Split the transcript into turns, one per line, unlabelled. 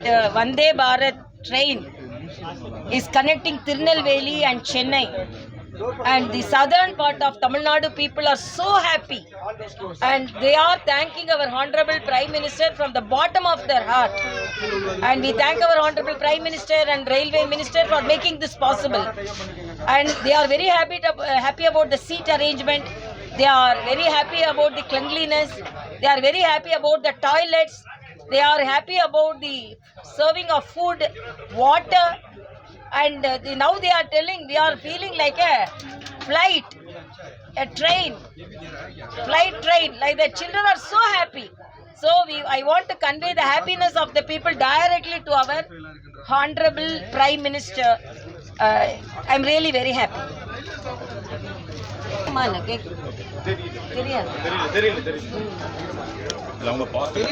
uh, Vande Bharat train is connecting Tirunelveli and Chennai. And the southern part of Tamil Nadu people are so happy. And they are thanking our Honorable Prime Minister from the bottom of their heart. And we thank our Honorable Prime Minister and Railway Minister for making this possible. And they are very happy, to, uh, happy about the seat arrangement. They are very happy about the cleanliness. They are very happy about the toilets. They are happy about the serving of food, water, and uh, the, now they are telling we are feeling like a flight, a train, flight train. Like the children are so happy. So we, I want to convey the happiness of the people directly to our honorable Prime Minister. Uh, I'm really very happy. ஆமா, எனக்கு தெரியாது
அவங்க positive